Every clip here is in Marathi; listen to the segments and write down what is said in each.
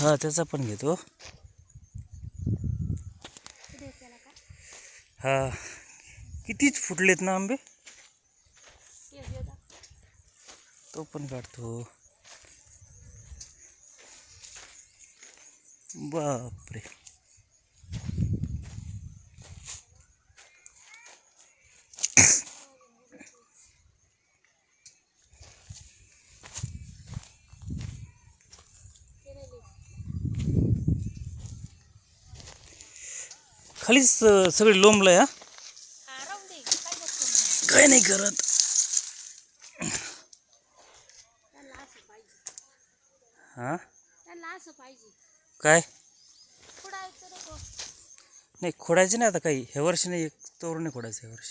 हा त्याचा पण घेतो. हा. कितीच ना आंबे. तो पण काढतो. बापरे. खालीच सगळे लोंबलंय हा? काय नाही करत. काय? नाही खोडायचं नाही आता काही. हे वर्ष नाही एक तोरण नाही खोडायचं हे वर्ष.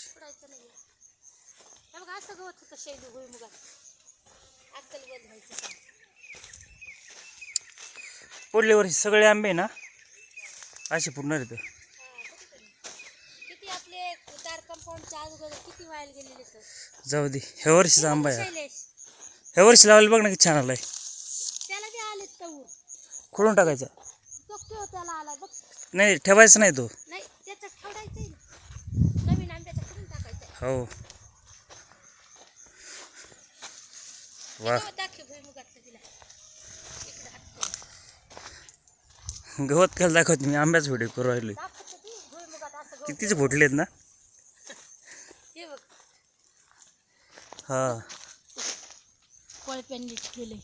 पुढल्या वर्षी सगळे आंबे ना? असे पुरणार आहेत. आपले दार कंपाऊंडच्या अगोदर किती व्हायला गेलेले तर? जाऊ दे ह्या वर्षीचा आंबा आहे. शैलेश. ह्या वर्षी लावायला बघ ना किती छान आलाय. त्याला खोडून टाकायचा. बघतो त्याला आला बघ. नाही ठेवायचं नाही तो. नाही त्याच्यात ठेवायचंय ना नवीन आंब्याचा करून टाकायचा. हो. वा. दाखव भुईमुगातलं तिला. इकडे हात गवत खायला दाखवत मी आंब्याच व्हिडिओ करू राहिलो दाखवतो ती भुईमुगात असं गवत कितीच फुटलेत ना? हे हा. केले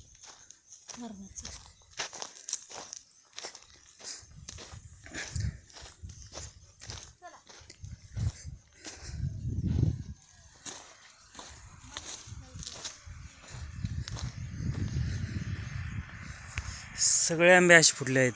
सगळे आंबे असे फुटले आहेत.